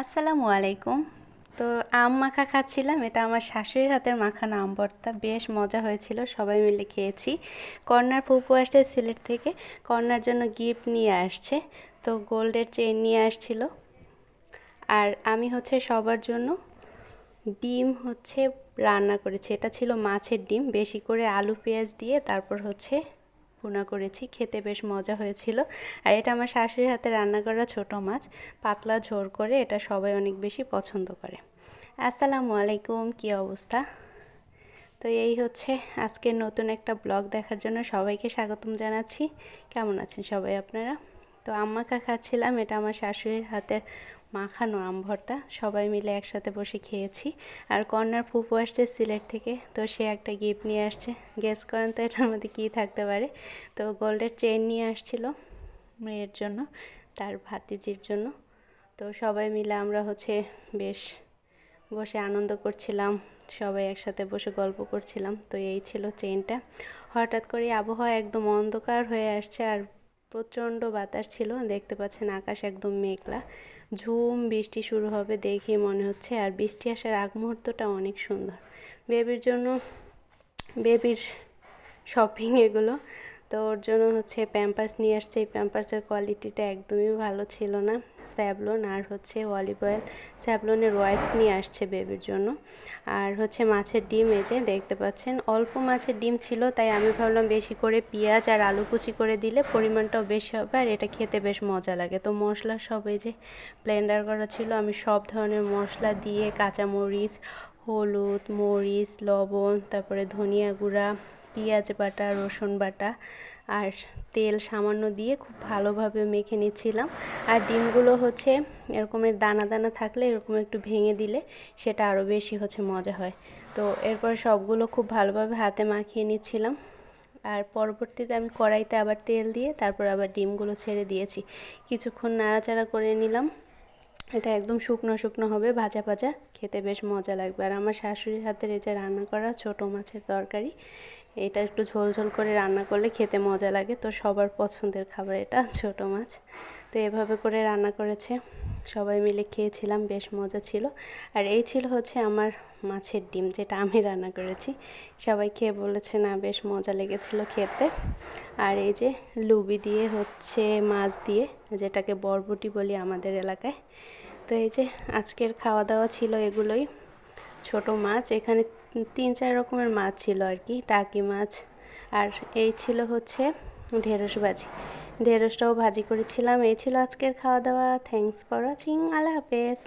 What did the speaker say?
আসসালামু আলাইকুম। তো আম মাখা খাচ্ছিলাম, এটা আমার শাশুড়ির হাতের মাখানো আম ভর্তা। বেশ মজা হয়েছিল, সবাই মিলে খেয়েছি। কর্নার ফুপু আসছে সিলেট থেকে কর্নার জন্য গিফট নিয়ে আসছে। তো গোল্ডের চেন নিয়ে আসছিল। আর আমি হচ্ছে সবার জন্য ডিম হচ্ছে রান্না করেছি। এটা ছিল মাছের ডিম, বেশি করে আলু, পেঁয়াজ দিয়ে, তারপর হচ্ছে ভুনা করেছি, খেতে বেশ মজা হয়েছিল। আর এটা আমার শাশুড়ির হাতে রান্না করা ছোট মাছ, পাতলা ঝোল করে এটা সবাই অনেক বেশি পছন্দ করে। আসসালামু আলাইকুম, কী অবস্থা? তো এই হচ্ছে আজকের নতুন একটা ব্লগ দেখার জন্য সবাইকে স্বাগতম জানাচ্ছি। কেমন আছেন সবাই আপনারা? তো আম্মাকা খাচ্ছিলাম এটা আমার শাশুড়ির হাতের মাখানো আম ভর্তা সবাই মিলে একসাথে বসে খেয়েছি। আর কর্নার ফুপু আসছে সিলেট থেকে, তো সে একটা গিফট নিয়ে আসছে। গেস করেন তো এটার মধ্যে কী থাকতে পারে? তো গোল্ডের চেন নিয়ে আসছিল মেয়ের জন্য, তার ভাতিজির জন্য। তো সবাই মিলে আমরা হচ্ছে বেশ বসে আনন্দ করছিলাম, সবাই একসাথে বসে গল্প করছিলাম। তো এই ছিল চেনটা হঠাৎ করে আবহাওয়া একদম অন্ধকার হয়ে আসছে আর প্রচণ্ড বাতাস ছিল। দেখতে পাচ্ছেন আকাশ একদম মেঘলা। ঝুম বৃষ্টি শুরু হবে দেখে মনে হচ্ছে, আর বৃষ্টি আসার আগ মুহূর্তটা অনেক সুন্দর। বেবির জন্য, বেবির শপিং এগুলো তো ওর জন্য হচ্ছে প্যাম্পার্স নিয়ে আসছে। এই প্যাম্পার্সের কোয়ালিটিটা একদমই ভালো ছিল না। স্যাবলন আর হচ্ছে অলিভ অয়েল স্যাবলনের ওয়াইপস নিয়ে আসছে বেবির জন্য। আর হচ্ছে মাছের ডিম, এই যে দেখতে পাচ্ছেন, অল্প মাছের ডিম ছিল, তাই আমি ভাবলাম বেশি করে পেঁয়াজ আর আলু কুচি করে দিলে পরিমাণটাও বেশি হবে আর এটা খেতে বেশ মজা লাগে। তো মশলা সব এই যে ব্লেন্ডার করা ছিল, আমি সব ধরনের মশলা দিয়ে কাঁচামরিচ, হলুদ, মরিচ, লবণ, তারপরে ধনিয়া গুঁড়া পেঁয়াজ বাটা, রসুন বাটা আর তেল সামান্য দিয়ে খুব ভালোভাবে মেখে নিচ্ছিলাম। আর ডিমগুলো হচ্ছে এরকমের দানা দানা থাকলে এরকম একটু ভেঙে দিলে সেটা আরও বেশি হচ্ছে মজা হয়। তো এরপর সবগুলো খুব ভালোভাবে হাতে মাখিয়ে নিচ্ছিলাম। আর পরবর্তীতে আমি কড়াইতে আবার তেল দিয়ে তারপর আবার ডিমগুলো ছেড়ে দিয়েছি। কিছুক্ষণ নাড়াচাড়া করে নিলাম। এটা একদম শুকনো শুকনো হবে, ভাজা ভাজা, খেতে বেশ মজা লাগবে। আর আমার শাশুড়ির হাতের এই যে রান্না করা ছোট মাছের তরকারি, এটা একটু ঝোল ঝোল করে রান্না করলে খেতে মজা লাগে। তো সবার পছন্দের খাবার এটা, ছোট মাছ। তো এভাবে করে রান্না করেছে। সবাই মিলে খেয়েছিলাম, বেশ মজা ছিল। আর এই ছিল হচ্ছে আমার মাছের ডিম, যেটা আমি রান্না করেছি। সবাই খেয়ে বলেছে, না, বেশ মজা লেগেছিল খেতে। আর এই যে লুবি দিয়ে হচ্ছে মাছ দিয়ে, যেটাকে বরবটি বলি আমাদের এলাকায়। তো এই যে আজকের খাওয়া দাওয়া ছিল এগুলোই। ছোট মাছ, এখানে তিন চার রকমের মাছ ছিল আর কি, টাকি মাছ। আর এই ছিল হচ্ছে ঢেঁড়স ভাজি। ঢেঁড়সটাও ভাজি করেছিলাম। এই ছিল আজকের খাওয়া দাওয়া থ্যাংকস ফর ওয়াচিং আল্লাহ হাফেজ।